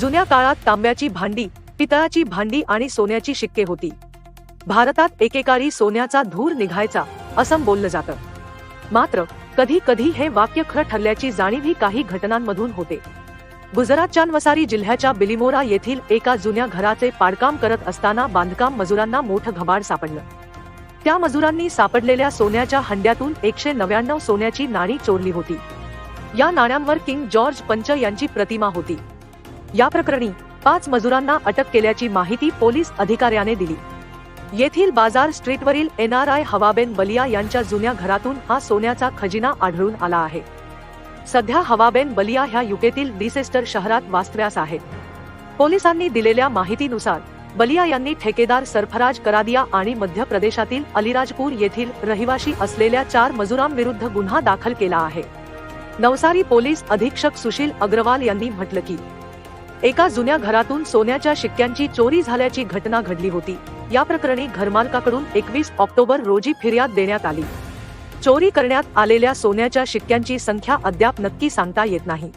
जुन्या काळात तांब्याची भांडी पितळाची भांडी आणि सोन्याची शिक्के होती. भारतात एकेकाळी सोन्याचा धूर निघायचा असं बोललं जातं. मात्र कधी कधी हे वाक्य खरं ठरल्याची जाणीवही काही घटनांमधून होते. गुजरातच्या नवसारी जिल्ह्याच्या बिलिमोरा येथील एका जुन्या घराचे पाडकाम करत असताना बांधकाम मजुरांना मोठं घबाड सापडलं. त्या मजुरांनी सापडलेल्या सोन्याच्या हंड्यातून एकशे नव्याण्णव सोन्याची नाणी चोरली होती. या नाण्यांवर किंग जॉर्ज पंच यांची प्रतिमा होती. या प्रकरणी पाच मजुरांना अटक केल्याची माहिती पोलीस अधिकाऱ्याने दिली. येथील बाजार स्ट्रीटवरील N R I Havaben Baliya यांच्या जुन्या घरातून हा सोन्याचा खजिना आढळून आला आहे. सध्या हवाबेन बलिया ह्या युकेतील डिसेस्टर शहरात वास्तव्यास आहेत. पोलिसांनी दिलेल्या माहितीनुसार बलिया यांनी ठेकेदार सरफराज करादिया आणि मध्य प्रदेशातील अलिराजपूर येथील रहिवाशी असलेल्या चार मजुरांविरुद्ध गुन्हा दाखल केला आहे. नवसारी पोलीस अधीक्षक सुशील अग्रवाल यांनी म्हटलं की एका जुन्या घरातून सोन्याच्या शिक्क्यांची चोरी झाल्याची घटना घडली होती. या प्रकरणी घरमालकाकडून एकवीस ऑक्टोबर रोजी फिर्याद देण्यात आली. चोरी करण्यात आलेल्या सोन्याच्या शिक्क्यांची संख्या अद्याप नक्की सांगता येत नाही.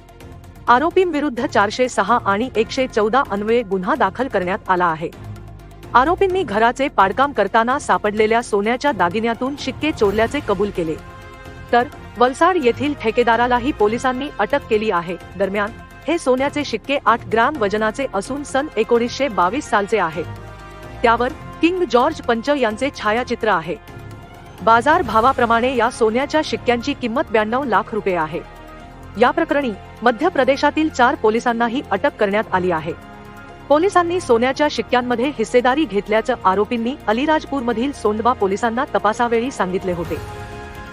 आरोपींविरुद्ध चारशे सहा आणि एकशे चौदा अन्वये गुन्हा दाखल करण्यात आला आहे. आरोपींनी घराचे पाडकाम करताना सापडलेल्या सोन्याच्या दागिन्यातून शिक्के चोरल्याचे कबूल केले. तर वलसाड येथील ठेकेदारालाही पोलिसांनी अटक केली आहे. दरम्यान हे सोन्याचे शिक्के आठ ग्राम वजनाचे असून सन एकोणीसशे बावीस सालचे आहे. त्यावर किंग जॉर्ज पंच यांचे छायाचित्र आहे. बाजार भावाप्रमाणे या सोन्याच्या शिक्क्यांची किंमत ब्याण्णव लाख रुपये आहे. या प्रकरणी मध्य प्रदेशातील चार पोलिसांनाही अटक करण्यात आली आहे. पोलिसांनी सोन्याच्या शिक्क्यांमध्ये हिस्सेदारी घेतल्याचं आरोपींनी अलिराजपूरमधील सोंडवा पोलिसांना तपासावेळी सांगितले होते.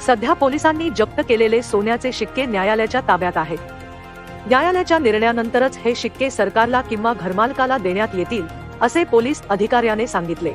सध्या पोलिसांनी जप्त केलेले सोन्याचे शिक्के न्यायालयाच्या ताब्यात आहेत. न्यायालयाच्या निर्णयानंतरच हे शिक्के सरकारला किंवा घरमालकाला देण्यात येतील असे पोलीस अधिकाऱ्याने सांगितले.